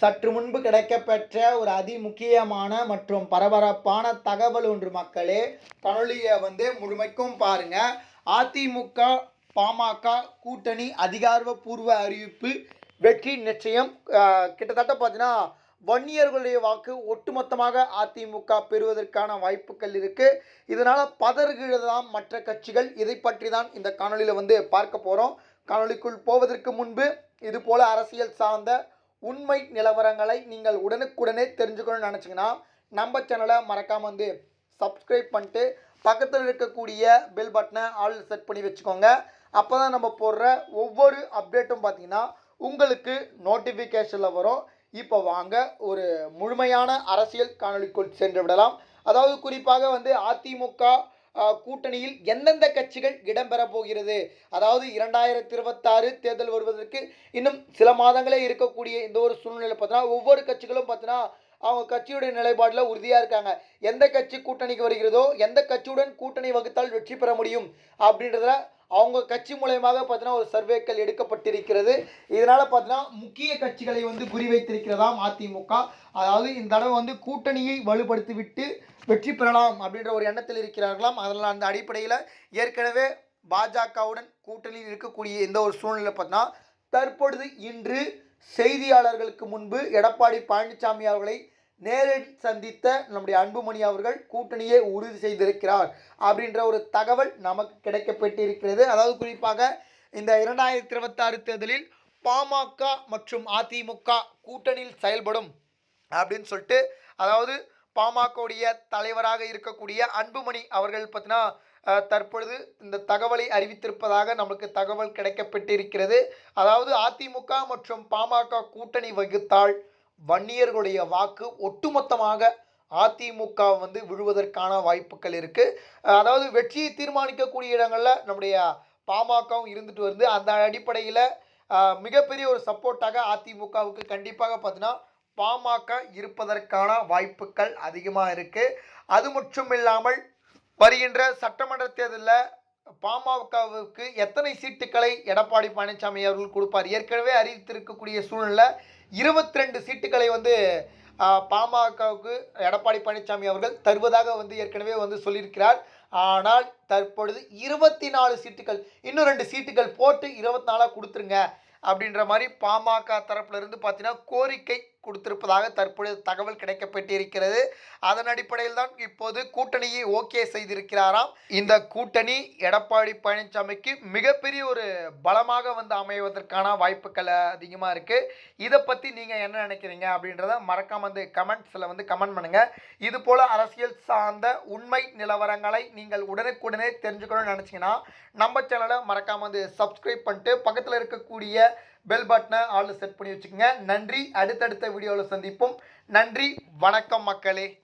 சற்று முன்பு கிடைக்கப்பெற்ற ஒரு அதிமுக்கியமான மற்றும் பரபரப்பான தகவல் ஒன்று மக்களே. கனொலியை வந்து முழுமைக்கும் பாருங்க. அதிமுக பாமக கூட்டணி அதிகாரப்பூர்வ அறிவிப்பு வெற்றி நிச்சயம். கிட்டத்தட்ட பார்த்தீங்கன்னா வன்னியர்களுடைய வாக்கு ஒட்டுமொத்தமாக அதிமுக பெறுவதற்கான வாய்ப்புகள் இருக்குது இதனால் பதறுகிறதாம் மற்ற கட்சிகள். இதை பற்றி தான் இந்த காணொலியில் வந்து பார்க்க போகிறோம் காணொலிக்குள் போவதற்கு முன்பு இதுபோல் அரசியல் சார்ந்த உண்மை நிலவரங்களை நீங்கள் உடனுக்குடனே தெரிஞ்சுக்கணும்னு நினச்சிங்கன்னா நம்ம சேனலை மறக்காமல் வந்து சப்ஸ்கிரைப் பண்ணிட்டு பக்கத்தில் இருக்கக்கூடிய பெல் பட்டனை ஆல் செட் பண்ணி வச்சுக்கோங்க. அப்போ தான் நம்ம போடுற ஒவ்வொரு அப்டேட்டும் பார்த்தீங்கன்னா உங்களுக்கு நோட்டிஃபிகேஷனில் வரும். இப்போ வாங்க ஒரு முழுமையான அரசியல் காணொளிக்குள் சென்று விடலாம். அதாவது குறிப்பாக வந்து அதிமுக கூட்டணியில் எந்தெந்த கட்சிகள் இடம்பெற போகிறது? அதாவது இரண்டாயிரத்தி இருபத்தாறு தேர்தல் வருவதற்கு இன்னும் சில மாதங்களே இருக்கக்கூடிய இந்த ஒரு சூழ்நிலை பார்த்தீங்கன்னா ஒவ்வொரு கட்சிகளும் பார்த்தீங்கன்னா அவங்க கட்சியுடைய நிலைப்பாடில் உறுதியாக இருக்காங்க. எந்த கட்சி கூட்டணிக்கு வருகிறதோ எந்த கட்சியுடன் கூட்டணி வகுத்தால் வெற்றி பெற முடியும் அப்படின்றத அவங்க கட்சி மூலயமாக பார்த்தீங்கன்னா ஒரு சர்வேக்கள் எடுக்கப்பட்டிருக்கிறது. இதனால் பார்த்தீங்கன்னா முக்கிய கட்சிகளை வந்து குறிவைத்திருக்கிறதாம் அதிமுக அதாவது இந்த தடவை வந்து கூட்டணியை வலுப்படுத்தி விட்டு வெற்றி பெறலாம் அப்படின்ற ஒரு எண்ணத்தில் இருக்கிறார்களாம். அதனால் அந்த அடிப்படையில் ஏற்கனவே பாஜகவுடன் கூட்டணியில் இருக்கக்கூடிய இந்த ஒரு சூழ்நிலை பார்த்தீங்கன்னா தற்பொழுது இன்று செய்தியாளர்களுக்கு முன்பு எடப்பாடி பழனிசாமி அவர்களை நேரில் சந்தித்த நம்முடைய அன்புமணி அவர்கள் கூட்டணியை உறுதி செய்திருக்கிறார் அப்படின்ற ஒரு தகவல் நமக்கு கிடைக்கப்பட்டிருக்கிறது. அதாவது குறிப்பாக இந்த இரண்டாயிரத்தி இருபத்தாறு தேர்தலில் பாமக மற்றும் அதிமுக கூட்டணியில் செயல்படும் அப்படின்னு சொல்லிட்டு அதாவது பாமகவுடைய தலைவராக இருக்கக்கூடிய அன்புமணி அவர்கள் பார்த்தீங்கன்னா தற்பொழுது இந்த தகவலை அறிவித்திருப்பதாக நமக்கு தகவல் கிடைக்கப்பட்டிருக்கிறது. அதாவது அதிமுக மற்றும் பாமக கூட்டணி வகுத்தால் வன்னியர்களுடைய வாக்கு ஒட்டுமொத்தமாக அதிமுக வந்து விழுவதற்கான வாய்ப்புகள் இருக்குது அதாவது வெற்றியை தீர்மானிக்கக்கூடிய இடங்களில் நம்முடைய பாமகவும் இருந்துட்டு வருது. அந்த அடிப்படையில் மிகப்பெரிய ஒரு சப்போர்ட்டாக அதிமுகவுக்கு கண்டிப்பாக பார்த்தீங்கன்னா பாமக இருப்பதற்கான வாய்ப்புகள் அதிகமாக இருக்குது அது மட்டும் இல்லாமல் வருகின்ற சட்டமன்ற தேர்தலில் பாமகவுக்கு எத்தனை சீட்டுகளை எடப்பாடி பழனிசாமி அவர்கள் கொடுப்பார்? ஏற்கனவே அறிவித்திருக்கக்கூடிய சூழ்நிலை இருபத்தி ரெண்டு சீட்டுகளை வந்து பாமகவுக்கு எடப்பாடி பழனிசாமி அவர்கள் தருவதாக வந்து ஏற்கனவே வந்து சொல்லியிருக்கிறார். ஆனால் தற்பொழுது இருபத்தி நாலு சீட்டுகள் இன்னும் ரெண்டு சீட்டுகள் போட்டு இருபத்தி நாலாக கொடுத்துருங்க அப்படின்ற மாதிரி பாமக தரப்புலேருந்து பார்த்தீங்கன்னா கோரிக்கை கொடுத்திருப்பதாக தற்பொழுது தகவல் கிடைக்கப்பட்டிருக்கிறது அதன் அடிப்படையில் தான் இப்போது கூட்டணியை ஓகே செய்திருக்கிறாராம். இந்த கூட்டணி எடப்பாடி பழனிசாமிக்கு மிகப்பெரிய ஒரு பலமாக வந்து அமைவதற்கான வாய்ப்புகள் அதிகமாக இருக்குது இதை பற்றி நீங்கள் என்ன நினைக்கிறீங்க அப்படின்றத மறக்காம வந்து கமெண்ட்ஸில் வந்து கமெண்ட் பண்ணுங்கள் இது போல் அரசியல் சார்ந்த உண்மை நிலவரங்களை நீங்கள் உடனுக்குடனே தெரிஞ்சுக்கணும்னு நினச்சிங்கன்னா நம்ம சேனலை மறக்காம வந்து சப்ஸ்கிரைப் பண்ணிட்டு பக்கத்தில் இருக்கக்கூடிய பெல் பட்டனை ஆள் செட் பண்ணி வச்சுக்கோங்க. நன்றி. அடுத்தடுத்த வீடியோவில் சந்திப்போம். நன்றி. வணக்கம் மக்களே.